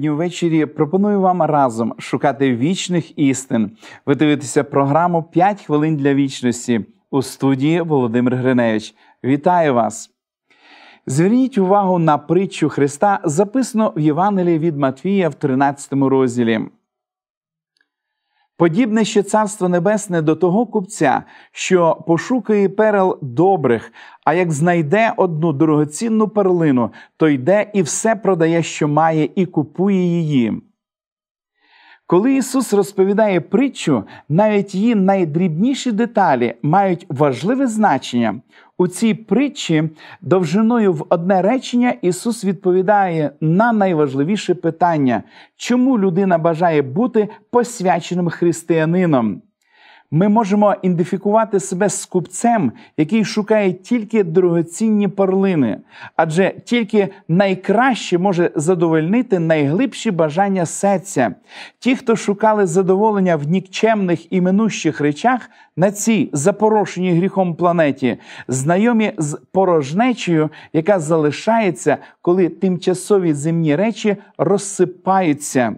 Сьогодні ввечері пропоную вам разом шукати вічних істин. Ви дивитеся програму «5 хвилин для вічності у студії Володимир Гриневич. Вітаю вас! Зверніть увагу на притчу Христа, записано в Євангелії від Матвія в 13 розділі. Подібне ще царство небесне до того купця, що пошукає перел добрих, а як знайде одну дорогоцінну перлину, то йде і все продає, що має, і купує її. Коли Ісус розповідає притчу, навіть її найдрібніші деталі мають важливе значення. У цій притчі довжиною в одне речення Ісус відповідає на найважливіше питання, чому людина бажає бути посвяченим християнином. Ми можемо ідентифікувати себе з купцем, який шукає тільки дорогоцінні перлини, адже тільки найкраще може задовольнити найглибші бажання серця. Ті, хто шукали задоволення в нікчемних і минущих речах на цій запорошеній гріхом планеті, знайомі з порожнечею, яка залишається, коли тимчасові земні речі розсипаються.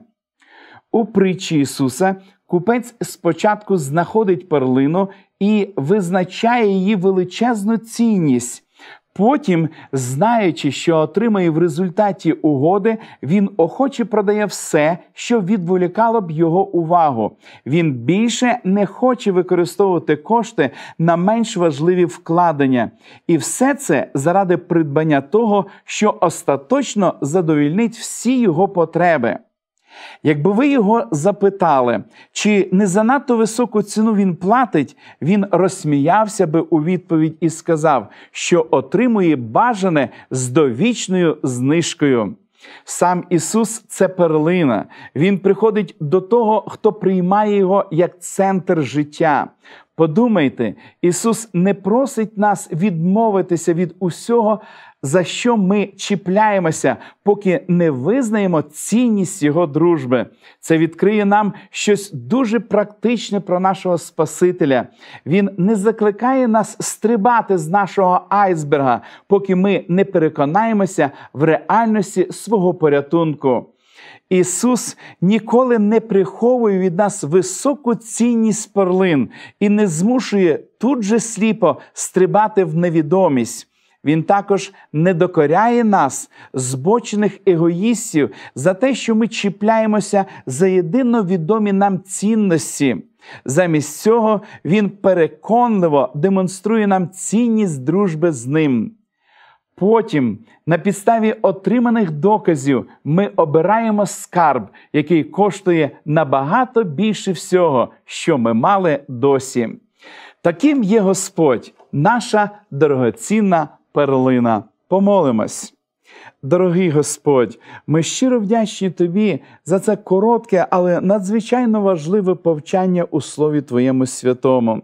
У притчі Ісуса купець спочатку знаходить перлину і визначає її величезну цінність. Потім, знаючи, що отримає в результаті угоди, він охоче продає все, що відволікало б його увагу. Він більше не хоче використовувати кошти на менш важливі вкладення, і все це заради придбання того, що остаточно задовільнить всі його потреби. Якби ви його запитали, чи не занадто високу ціну він платить, він розсміявся би у відповідь і сказав, що отримує бажане з довічною знижкою. Сам Ісус це перлина. Він приходить до того, хто приймає його як центр життя. Подумайте, Ісус не просить нас відмовитися від усього, за що ми чіпляємося, поки не визнаємо цінність Його дружби. Це відкриє нам щось дуже практичне про нашого Спасителя. Він не закликає нас стрибати з нашого айсберга, поки ми не переконаємося в реальності свого порятунку. Ісус ніколи не приховує від нас високу цінність перлин і не змушує тут же сліпо стрибати в невідомість. Він також не докоряє нас, збочених егоїстів, за те, що ми чіпляємося за єдино відомі нам цінності. Замість цього Він переконливо демонструє нам цінність дружби з ним. Потім, на підставі отриманих доказів, ми обираємо скарб, який коштує набагато більше всього, що ми мали досі. Таким є Господь, наша дорогоцінна перлина. Помолимось. Дорогий Господь, ми щиро вдячні Тобі за це коротке, але надзвичайно важливе повчання у Слові Твоєму святому.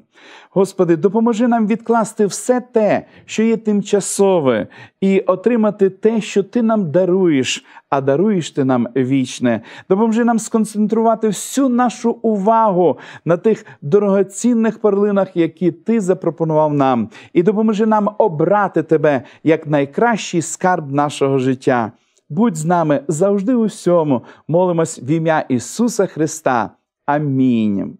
Господи, допоможи нам відкласти все те, що є тимчасове, і отримати те, що Ти нам даруєш, а даруєш ти нам вічне. Допоможи нам сконцентрувати всю нашу увагу на тих дорогоцінних перлинах, які Ти запропонував нам, і допоможи нам обрати Тебе як найкращий скарб нашого життя. Будь з нами завжди у всьому. Молимось в ім'я Ісуса Христа. Амінь.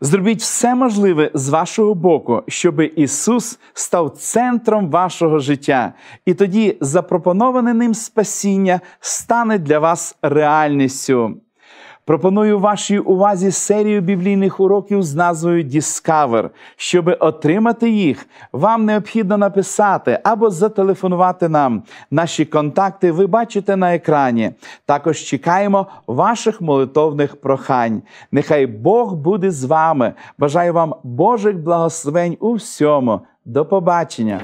Зробіть все можливе з вашого боку, щоб Ісус став центром вашого життя, і тоді запропоноване ним спасіння стане для вас реальністю. Пропоную вашій увазі серію біблійних уроків з назвою Discover. Щоб отримати їх, вам необхідно написати або зателефонувати нам. Наші контакти ви бачите на екрані. Також чекаємо ваших молитовних прохань. Нехай Бог буде з вами. Бажаю вам Божих благословень у всьому. До побачення!